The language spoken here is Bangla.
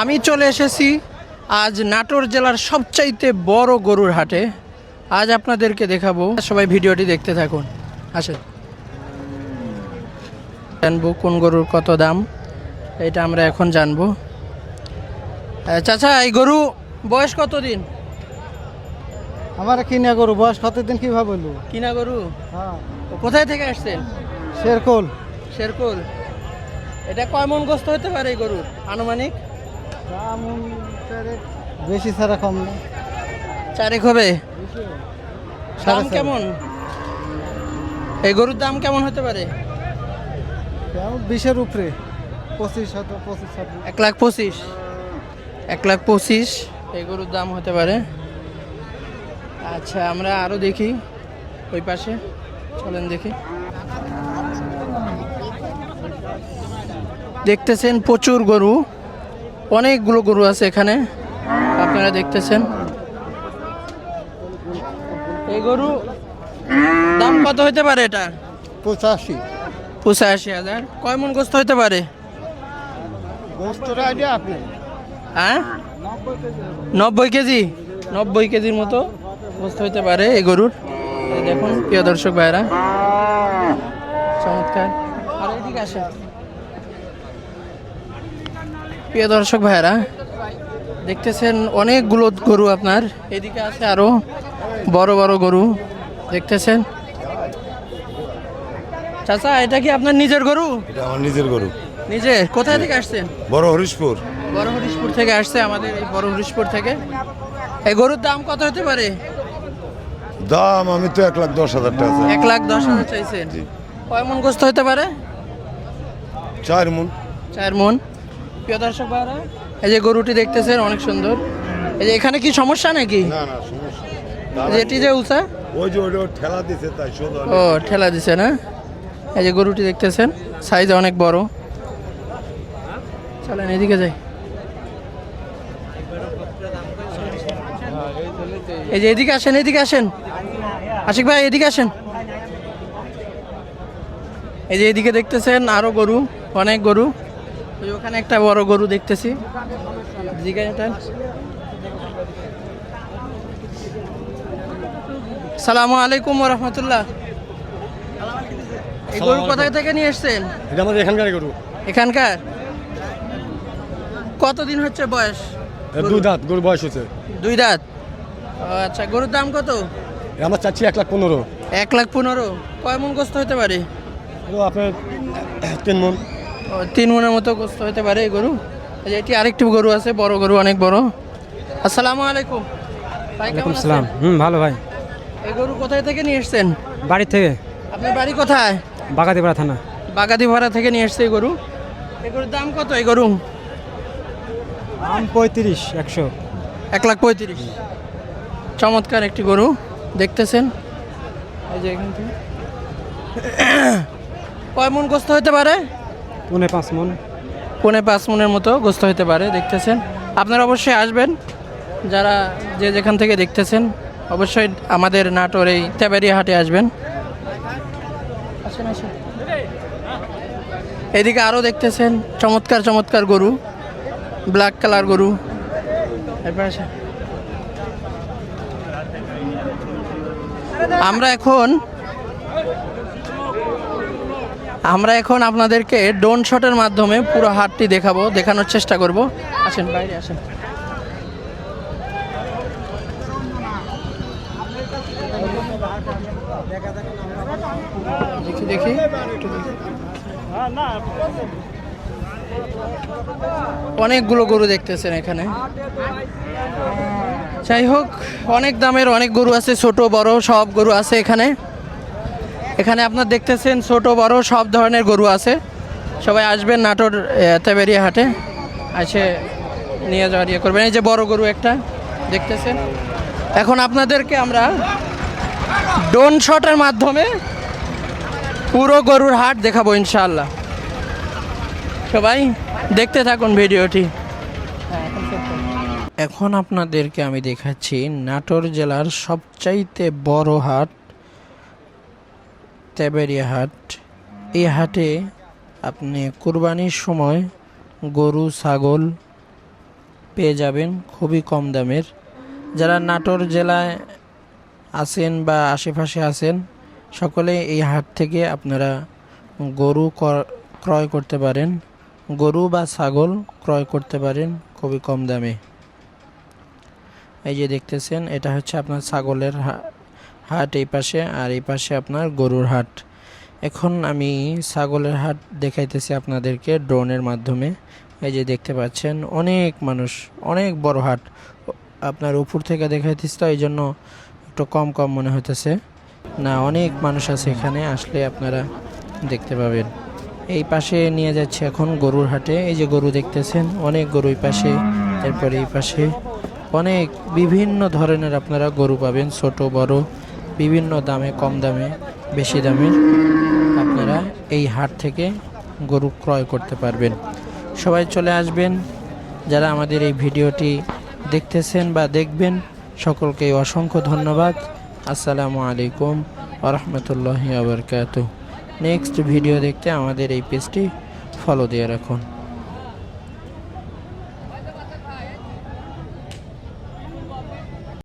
আমি চলে এসেছি আজ নাটোর জেলার সবচাইতে বড় গরুর হাটে। আজ আপনাদেরকে দেখাবো। সবাই ভিডিওটি দেখতে থাকুন। আসেন। জানব কোন গরুর কত দাম। এটা আমরা এখন জানব। চাচা এই গরু বয়স কত দিন আমার কিনা গরু বয়স কতদিন কীভাবে বলব কিনা গরু? হ্যাঁ। ও কোথায় থেকে আসছেন? শেরকোল। শেরকুল। এটা কয় মন গোস্ত হতে পারে এই গরুর? আনুমানিক? দাম বেশি ছাড়া কম না। চারেক হবে? দাম কেমন? এই গরুর দাম কেমন হতে পারে? বিশের উপরে। পঁচিশ শত পঁচিশ এক লাখ পঁচিশ। এক লাখ পঁচিশ এই গরুর দাম হতে পারে। আচ্ছা আমরা আরও দেখি। ওই পাশে। চলেন দেখি। দেখতেছেন প্রচুর গরু। অনেকগুলো গরু আছে এখানে। আপনারা দেখতেছেন। এই গরু দাম কত হইতে পারে এটা? পঁচাশি। পঁচাশি হাজার। কয় মন গোস্ত হতে পারে? আপনি। হ্যাঁ? নব্বই কেজি। নব্বই কেজির মতো গোস্ত হইতে পারে এই গরুর। দেখুন প্রিয় দর্শক ভাইরা চমৎকার। আর এদিকে আসেন। প্রিয় দর্শক ভাইরা দেখতেছেন অনেকগুলো গরু আপনার। এদিকে আছে আরও বড় বড় গরু দেখতেছেন? চাচা এটা কি আপনার নিজের গরু? এটা আমার নিজের গরু। নিজে? কোথায় থেকে আসছেন? বড় হরিশপুর। বড় হরিশপুর থেকে আসছে আমাদের এই বড় হরিশপুর থেকে। এই গরুর দাম কত হতে পারে? দাম আমি তো এক লাখ দশ হাজার টাকা। এক লাখ দশ হাজার চাইছেন? কয় মন গোস্ত হতে পারে? চার মন। চার মন। প্রিয় দর্শক ভাইরা এই যে গরুটি দেখতেছেন অনেক সুন্দর। এই যে এখানে কি সমস্যা নাকি? না না সমস্যা এই যে উঁচা ওই যে ওটা ঠেলা দিছে তাই ও ঠেলা দিছে না? এই যে গরুটি দেখতেছেন সাইজ অনেক বড়। চলেন এদিকে যাই। এই যে এদিকে আসেন এদিকে আসেন। আশিক ভাই এদিকে আসেন। এই যে এদিকে দেখতেছেন আরও গরু অনেক গরু। ওখানে একটা বড় গরু দেখতেছি। এটা। সালামু আলাইকুম রহমতুল্লাহ। এই গরু কোথায় থেকে নিয়ে এসছেন? এটা আমাদের এখানকার গরু। এখানকার? কতদিন হচ্ছে বয়স? দু দাঁত গরু বয়স হচ্ছে। দুই দাঁত। আচ্ছা গরুর দাম কত? আমার চাচ্ছি এক লাখ পনেরো। এক লাখ পনেরো। কয় মন গোস্ত হতে পারে? আপনার তিন মন। তিন মনের মতো গোস্ত হতে পারে এই গরু। এটি আরেকটি গরু আছে বড় গরু অনেক বড়। আসসালামু আলাইকুম। ভাই কেমন হুম ভালো ভাই। এই গরু কোথায় থেকে নিয়ে এসছেন? বাড়ি থেকে। আপনার বাড়ি কোথায়? বাগাতিপাড়া থানা। বাগাতিপাড়া থেকে নিয়ে এসছে এই গরু। এই গরুর দাম কত এই গরু? আম পঁয়ত্রিশ একশো। এক লাখ পঁয়ত্রিশ। চমৎকার একটি গরু দেখতেছেন? এই যে এখান থেকে। কয় মন গোস্ত হতে পারে? পৌনে পাঁচ মন। পৌনে পাঁচ মনের মতো গোস্ত হতে পারে, দেখতেছেন। আপনারা অবশ্যই আসবেন। যারা যে যেখান থেকে দেখতেছেন, অবশ্যই আমাদের নাটোর এই তেবারিয়া হাটে আসবেন। এদিকে আরও দেখতেছেন, চমৎকার চমৎকার গরু। ব্ল্যাক কালার গরু। আমরা এখন আমরা এখন আপনাদেরকে ড্রোন শটের মাধ্যমে পুরো হাটটি দেখাবো, দেখানোর চেষ্টা করব। আসেন, বাইরে আসেন। দেখি দেখি। অনেকগুলো গরু দেখতেছেন এখানে। যাই হোক, অনেক দামের অনেক গরু আছে, ছোট, বড়, সব গরু আছে এখানে। এখানে আপনার দেখতেছেন ছোট বড় সব ধরনের গরু আছে। সবাই আসবেন নাটোর তেবেরিয়া হাটে। এসে নিয়ে যাওয়ার ইয়ে করবেন। এই যে বড় গরু একটা, দেখতেছেন? এখন আপনাদেরকে আমরা ডোন শটের মাধ্যমে পুরো গরুর হাট দেখাবো ইনশাল্লাহ সবাই দেখতে থাকুন ভিডিওটি। এখন আপনাদেরকে আমি দেখাচ্ছি নাটোর জেলার সবচাইতে বড় হাট তেবেরিয়া হাট। এই হাটে আপনি কুরবানির সময় গরু, ছাগল পেয়ে যাবেন খুবই কম দামের। যারা নাটোর জেলায় আছেন বা আশেপাশে আছেন, সকলে এই হাট থেকে আপনারা গরু ক্রয় করতে পারেন। গরু বা ছাগল ক্রয় করতে পারেন খুবই কম দামে। এই যে দেখতেছেন, এটা হচ্ছে আপনার ছাগলের হাট এই পাশে, আর এই পাশে আপনার গরুর হাট। এখন আমি ছাগলের হাট দেখাইতেছি আপনাদেরকে ড্রোনের মাধ্যমে। এই যে দেখতে পাচ্ছেন, অনেক মানুষ, অনেক বড় হাট। আপনার উপর থেকে দেখাইতেছি তো এই জন্য একটু কম কম মনে হইতেছে। না, অনেক মানুষ আছে এখানে, আসলে আপনারা দেখতে পাবেন। এই পাশে নিয়ে যাচ্ছে এখন গরুর হাটে। এই যে গরু দেখতেছেন, অনেক গরু এই পাশে, এরপরে এই পাশে। অনেক বিভিন্ন ধরনের আপনারা গরু পাবেন, ছোট, বড়। বিভিন্ন দামে, কম দামে, বেশি দামে আপনারা এই হাট থেকে গরু ক্রয় করতে পারবেন। সবাই চলে আসবেন। যারা আমাদের এই ভিডিওটি দেখতেছেন বা দেখবেন, সকলকে অসংখ্য ধন্যবাদ। আসসালামু আলাইকুম আরহামতুল্লাহি আবরকাত নেক্সট ভিডিও দেখতে আমাদের এই পেজটি ফলো দিয়ে রাখুন।